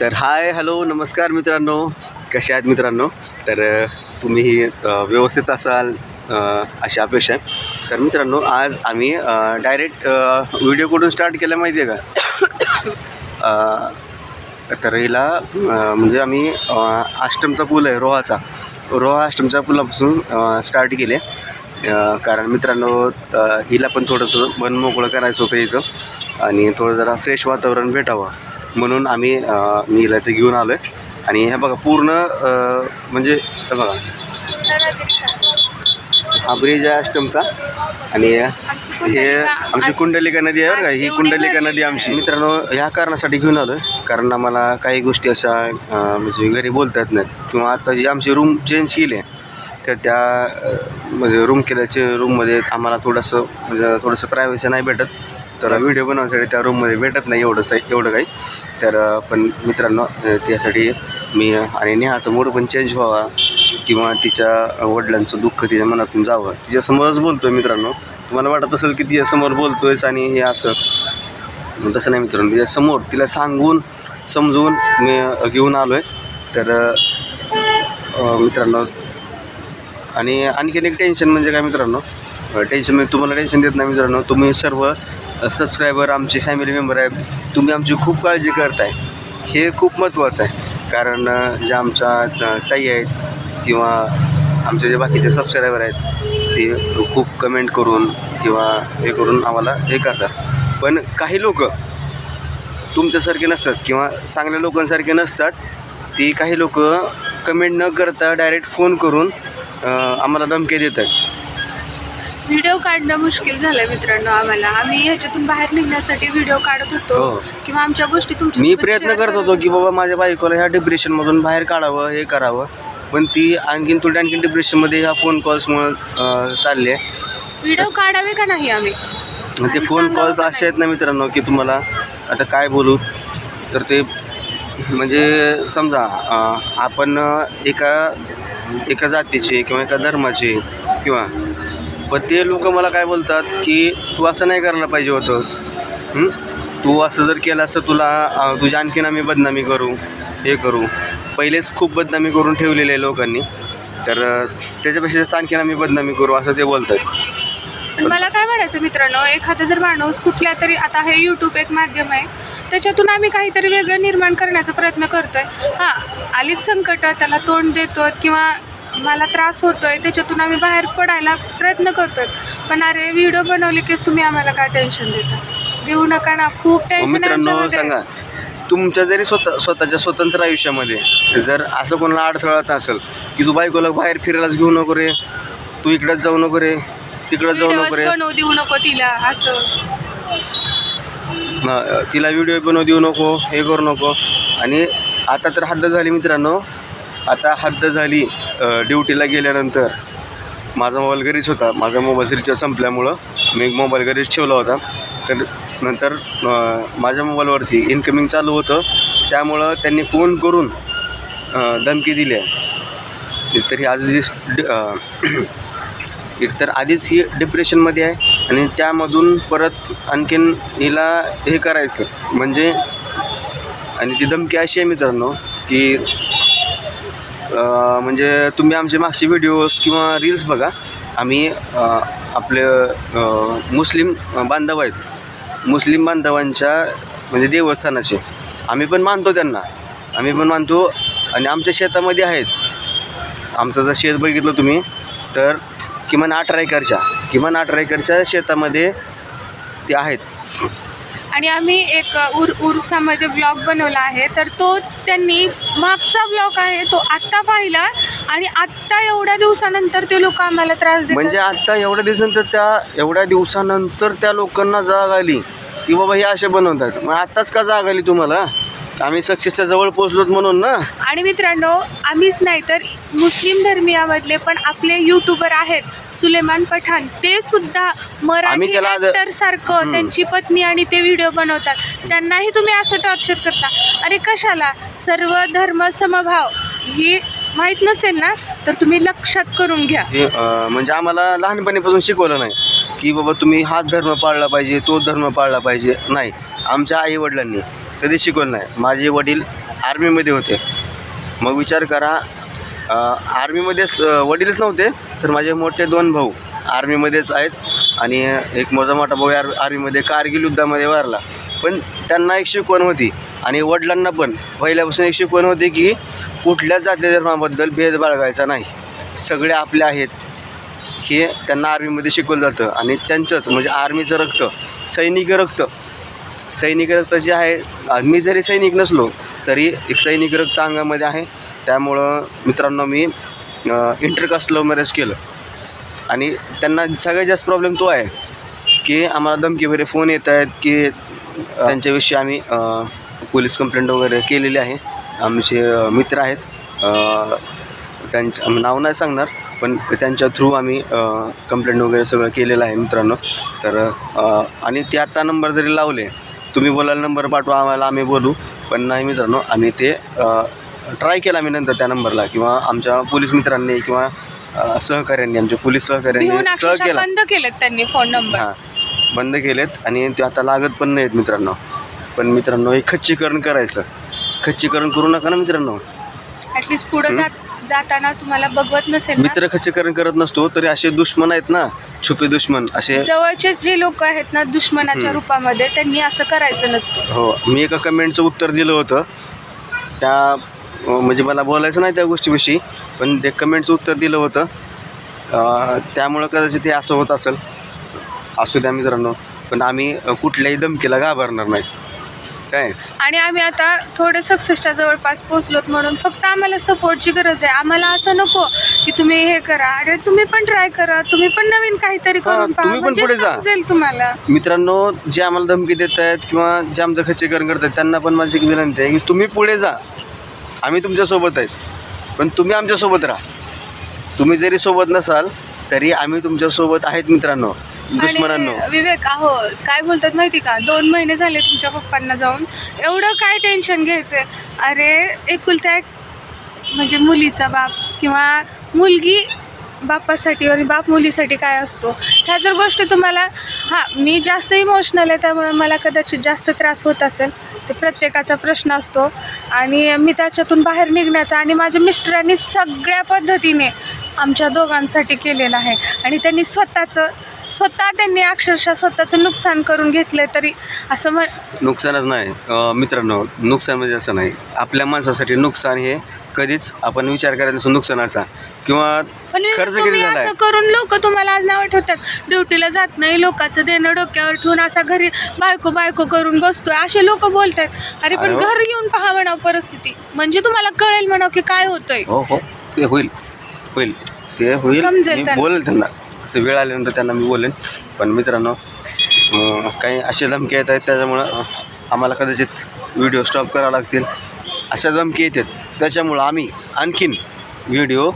तर hi hello नमस्कार मित्रांनो. कसे आहेत मित्रांनो? तर तुम्ही व्यवस्थित असाल अशी अपेक्षा आहे. तर मित्रांनो आज आम्ही डायरेक्ट व्हिडिओ कुठून स्टार्ट केला माहिती आहे का तर हिला म्हणजे आम्ही आष्टमचा पूल आहे रोहाचा. रोहा आष्टमच्या पुलापासून स्टार्ट केले कारण मित्रांनो हिला पण थोडंसं मन मोकळं करायचं होतं हिचं. आणि थोडं जरा फ्रेश वातावरण भेटावं. म्हणून आम्ही मी हिला ते घेऊन आलो आहे आणि हे बघा पूर्ण म्हणजे हे बघा. हा ब्रिज आहे अष्टमचा. आणि हे आमची कुंडलिका नदी आहे बरं का. ही कुंडलिका नदी आमची. मित्रांनो ह्या कारणासाठी घेऊन आलो आहे कारण आम्हाला काही गोष्टी अशा म्हणजे घरी बोलता येत नाहीत. किंवा आता जी आमची रूम चेंज केली आहे तर त्या म्हणजे रूम केल्याचे रूममध्ये आम्हाला थोडंसं म्हणजे थोडंसं प्रायव्हसी नाही भेटत. तर व्हिडिओ बनवण्यासाठी त्या रूममध्ये भेटत नाही एवढं आहे एवढं काही. तर पण मित्रांनो त्यासाठी मी आणि नेहाचा मूड पण चेंज व्हावा किंवा तिच्या वडिलांचं दुःख तिच्या मनातून जावं. तिच्यासमोरच बोलतो आहे मित्रांनो. तुम्हाला वाटत असेल की तिच्यासमोर बोलतो आहेस आणि हे असं. तसं नाही मित्रांनो तिच्यासमोर तिला सांगून समजून मी घेऊन आलो आहे तर मित्रांनो आणि आणखीन एक टेन्शन म्हणजे काय मित्रांनो? टेन्शन म्हणजे तुम्हाला टेन्शन देत नाही मित्रांनो. तुम्ही सर्व सबस्क्रायबर आमचे फॅमिली मेंबर आहेत. तुम्ही आमची खूप काळजी करताय. हे खूप महत्त्वाचं आहे. कारण जे ज्या आमच्या ताई आहेत किंवा आमचे जे बाकीचे सबस्क्रायबर आहेत ते खूप कमेंट करून किंवा हे करून आम्हाला हे करतात. पण काही लोक तुमच्यासारखे नसतात किंवा चांगल्या लोकांसारखे नसतात ती काही लोक कमेंट न करता डायरेक्ट फोन करून आम्हाला धमके देतात. व्हिडिओ काढणं मुश्किल झालं मित्रांनो आम्हाला. आम्ही ह्याच्यातून बाहेर निघण्यासाठी व्हिडिओ काढत होतो हो. किंवा आमच्या गोष्टी तुमच्या मी प्रयत्न करत होतो की बाबा माझ्या बायकोला ह्या डिप्रेशनमधून बाहेर काढावं हे करावं. पण ती आणखीन थोडी आणखीन डिप्रेशनमध्ये ह्या फोन कॉल्समुळं चालली आहे. व्हिडिओ काढावे का नाही आम्ही? ते आणि फोन सांगावं कॉल्स का असे आहेत ना मित्रांनो की तुम्हाला आता काय बोलू? तर ते म्हणजे समजा अं, आपण एका एका जातीचे किंवा एका धर्माचे किंवा पण ते लोक मला काय बोलतात की तू असं नाही करायला पाहिजे होतंस. तू असं जर केलं असं तुला तुझ्या आणखीन आम्ही बदनामी करू हे करू. पहिलेच खूप बदनामी करून ठेवलेले आहे लोकांनी. तर त्याच्यापेक्षा जास्त आणखीन आम्ही बदनामी करू असं ते बोलतात. मला काय म्हणायचं मित्रांनो एखादा जर माणूस कुठल्या तरी आता हे यूट्यूब एक माध्यम आहे त्याच्यातून आम्ही काहीतरी वेगळं निर्माण करण्याचा प्रयत्न करतोय. हां आलीच संकट त्याला तोंड देतो किंवा मला त्रास होतोय त्याच्यातून आम्ही बाहेर पडायला प्रयत्न करतोय. पण अरे व्हिडिओ बनवले कीच तुम्ही आम्हाला काय टेन्शन देता? देऊ नका ना खूप टेन्शन मित्रांनो सांगा तुमच्या जरी स्वतः स्वतःच्या स्वतंत्र आयुष्यामध्ये जर असं कोणाला अडथळा असेल की तू बायकोला बाहेर फिरायलाच घेऊ नको रे तू इकडंच जाऊ नको रे तिकडंच जाऊ नको रे. बनवू देऊ नको तिला असं. न- तिला व्हिडिओ बनवू देऊ नको हे करू नको. आणि आता तर हद्द झाली मित्रांनो आता हद्द झाली ड्युटीला गेल्यानंतर माझा मोबाईल घरीच होता. माझा मोबाईल रिचार्ज संपल्यामुळं मी मोबाईल घरीच ठेवला होता. तर नंतर माझ्या मोबाईलवरती इन्कमिंग चालू होतं. त्यामुळं त्यांनी फोन करून धमकी दिली आहे. तरी आज एकतर आधीच ही डिप्रेशनमध्ये आहे आणि त्यामधून परत आणखीन हिला हे करायचं. म्हणजे आणि ती धमकी अशी आहे मित्रांनो की म्हणजे तुम्ही आमचे मागचे व्हिडिओज किंवा रील्स बघा. आम्ही आपले मुस्लिम बांधव आहेत. मुस्लिम बांधवांच्या म्हणजे देवस्थानाचे. आम्ही पण मानतो त्यांना. आम्ही पण मानतो आणि आमच्या शेतामध्ये आहेत. आमचं जर शेत बघितलं तुम्ही तर किमान अठरा एकरच्या किमान अठरा एकरच्या शेतामध्ये ते आहेत. आणि आम्ही एक उर उरसामध्ये ब्लॉग बनवला आहे. तर तो त्यांनी मागचा ब्लॉग आहे तो आत्ता पाहिला आणि आत्ता एवढ्या दिवसानंतर ते लोक आम्हाला त्रास देतात. म्हणजे आत्ता एवढ्या दिवसानंतर त्या एवढ्या दिवसानंतर त्या लोकांना जाग आली की बाबा हे असे बनवतात. मग आत्ताच का जाग आली तुम्हाला? आम्ही सक्सेसच्या जवळ पोचलोत म्हणून ना. आणि मित्रांनो आम्हीच नाही तर मुस्लिम धर्मियामधले पण आपले यूट्यूबर आहेत सुलेमान पठाण. ते सुद्धा मराठी त्याला आद- सारखं. त्यांची पत्नी आणि ते व्हिडिओ बनवतात. त्यांनाही तुम्ही असं टॉर्चर करता. अरे कशाला? सर्व धर्म समभाव. ही माहीत नसेल ना तर तुम्ही लक्षात करून घ्या. हे अं, म्हणजे आम्हाला लहानपणीपासून शिकवलं नाही की बाबा तुम्ही हाच धर्म पाळला पाहिजे तो धर्म पाळला पाहिजे. नाही आमच्या आईवडिलांनी. कधी शिकवलं नाही. माझे वडील आर्मीमध्ये होते. मग विचार करा आर्मीमध्येच वडीलच नव्हते तर माझे मोठे दोन भाऊ आर्मीमध्येच आहेत आणि एक मोठा मोठा भाऊ आर आर्मीमध्ये कारगिल युद्धामध्ये वारला. पण त्यांना एक शिकवण होती आणि वडिलांना पण. पहिल्यापासून एक शिकवण होती की कुठल्याच जाती धर्माबद्दल भेद बाळगायचा नाही. सगळे आपले आहेत. हे त्यांना आर्मीमध्ये शिकवलं जातं आणि त्यांचंच म्हणजे आर्मीचं रक्त सैनिकी रक्त सैनिक रक्त जे आहे मी जरी सैनिक नसलो तरी एक सैनिक रक्त अंगामध्ये आहे. त्यामुळं मित्रांनो मी इंटरकास्ट लव्ह मॅरेज केलं. आणि त्यांना सगळ्यात जास्त प्रॉब्लेम तो आहे की आम्हाला धमकी फोन येत आहेत की त्यांच्याविषयी आम्ही पोलीस कंप्लेंट वगैरे केलेली आहे. आमचे मित्र आहेत. अ, त्यांचं नाव नाही सांगणार पण त्यांच्या थ्रू आम्ही कंप्लेंट वगैरे सगळं केलेलं आहे मित्रांनो. तर आणि ते आत्ता नंबर जरी लावले तुम्ही बोलायला नंबर पाठवा आम्हाला आम्ही बोलू. पण नाही मित्रांनो आम्ही ते ट्राय केला आम्ही नंतर त्या नंबरला किंवा आमच्या पोलीस मित्रांनी किंवा अ, सहकाऱ्यांनी आमच्या पोलीस भिवून सहकाऱ्यांनी सह अक्षरशः केला. बंद केलेत त्यांनी फोन नंबर हां बंद केलेत आणि ते आता लागत पण नाहीत मित्रांनो. पण मित्रांनो हे खच्चीकरण करायचं. खच्चीकरण करू नका ना मित्रांनो. ऍटलीस्ट पुढे जात जाताना तुम्हाला बघवत नसेल ना? मित्र खच्चीकरण करत नसतो तरी असे दुश्मन आहेत ना छुपे दुश्मन असे जवळचेच जे लोक आहेत ना दुश्मनाच्या. रूपामध्ये त्यांनी असं करायचं नसतं. हो मी एका कमेंटचं उत्तर दिलं होतं. त्या अं, म्हणजे मला बोलायचं नाही त्या गोष्टीविषयी पण ते कमेंटचं उत्तर दिलं होतं. अं, त्यामुळं कदाचित ते असं होत असेल. असू द्या मित्रांनो पण आम्ही अं, कुठल्याही धमकीला घाबरणार नाही काय? आणि आम्ही आता थोडे सक्सेसच्या जवळपास पोहोचलोत म्हणून फक्त आम्हाला सपोर्टची गरज आहे. आम्हाला असं नको की तुम्ही हे करा. अरे तुम्ही पण ट्राय करा. तुम्ही पण नवीन काहीतरी करून पहा. तुम्ही पण म्हणजे पुढे जा. समजेल तुम्हाला. मित्रांनो जे आम्हाला धमकी देत आहेत किंवा जे आमचं खच्चीकरण करत आहेत त्यांना पण माझी एक विनंती आहे की तुम्ही पुढे जा. आम्ही तुमच्यासोबत आहेत. पण तुम्ही आमच्यासोबत राहा. तुम्ही जरी सोबत नसाल तरी आम्ही तुमच्यासोबत आहेत मित्रांनो दुश्मनांनो. आणि विवेक अहो काय बोलतात माहिती का? दोन महिने झाले तुमच्या पप्पांना जाऊन. एवढं काय टेन्शन घ्यायचंय? अरे एकुलता एक म्हणजे मुलीचा बाप किंवा मुलगी बापासाठी आणि बाप मुलीसाठी काय असतो? ह्या जर गोष्टी तुम्हाला हां मी जास्त इमोशनल आहे त्यामुळे मला कदाचित जास्त त्रास होत असेल. ते प्रत्येकाचा प्रश्न असतो. आणि मी त्याच्यातून बाहेर निघण्याचा आणि माझ्या मिस्टरांनी सगळ्या पद्धतीने आमच्या दोघांसाठी केलेलं आहे. आणि त्यांनी स्वतःचं स्वतः त्यांनी अक्षरशः स्वतःचं नुकसान करून घेतलं तरी असं म्हण नुकसानच नाही. अं, मित्रांनो नुकसान म्हणजे असं नाही. आपल्या माणसासाठी नुकसान हे कधीच आपण विचार करायचा नसतो नुकसानाचा. किंवा पण मी- खर्च किती तुम्ही असं करून लोक तुम्हाला आज नाव ठेवतात. ड्युटीला जात नाही लोकांचं देणं डोक्यावर ठेवून असा घरी बायको बायको करून बसतोय. असे लोक बोलतात अरे पण अरे. घर येऊन पहा म्हणावं परिस्थिती. म्हणजे तुम्हाला कळेल म्हणावं की काय होतंय. हो हो. ते होईल. होईल. ते होईल. मी त्यांना. बोलेल त्यांना. कसं वेळ आल्यानंतर त्यांना मी बोलेन. पण मित्रांनो काही असे धमकी येत आहेत त्याच्यामुळं आम्हाला कदाचित व्हिडिओ स्टॉप करावे लागतील. अशा धमकी येतात त्याच्यामुळं आम्ही आणखीन व्हिडिओ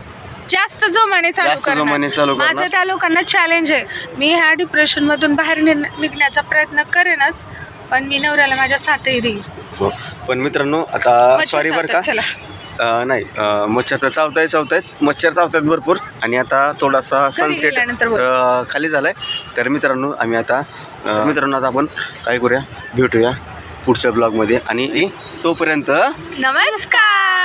जास्त जोमाने चालू जास्त जोमाने चालू करणार. माझं त्या लोकांना चॅलेंज आहे. मी ह्या डिप्रेशनमधून बाहेर निघ- निघण्याचा प्रयत्न करेनच पण मी नवऱ्याला माझ्या साथही देईल. हो. पण मित्रांनो आता मच्छर सॉरी बरं का. चावतात, चला. नाही मच्छर तर चावताय चावतायत. मच्छर चावतात भरपूर. आणि आता थोडासा सनसेट. खाली झाला आहे तर मित्रांनो आम्ही आता मित्रांनो आता आपण काय करूया? भेटूया पुढच्या ब्लॉगमध्ये आणि तोपर्यंत नमस्कार!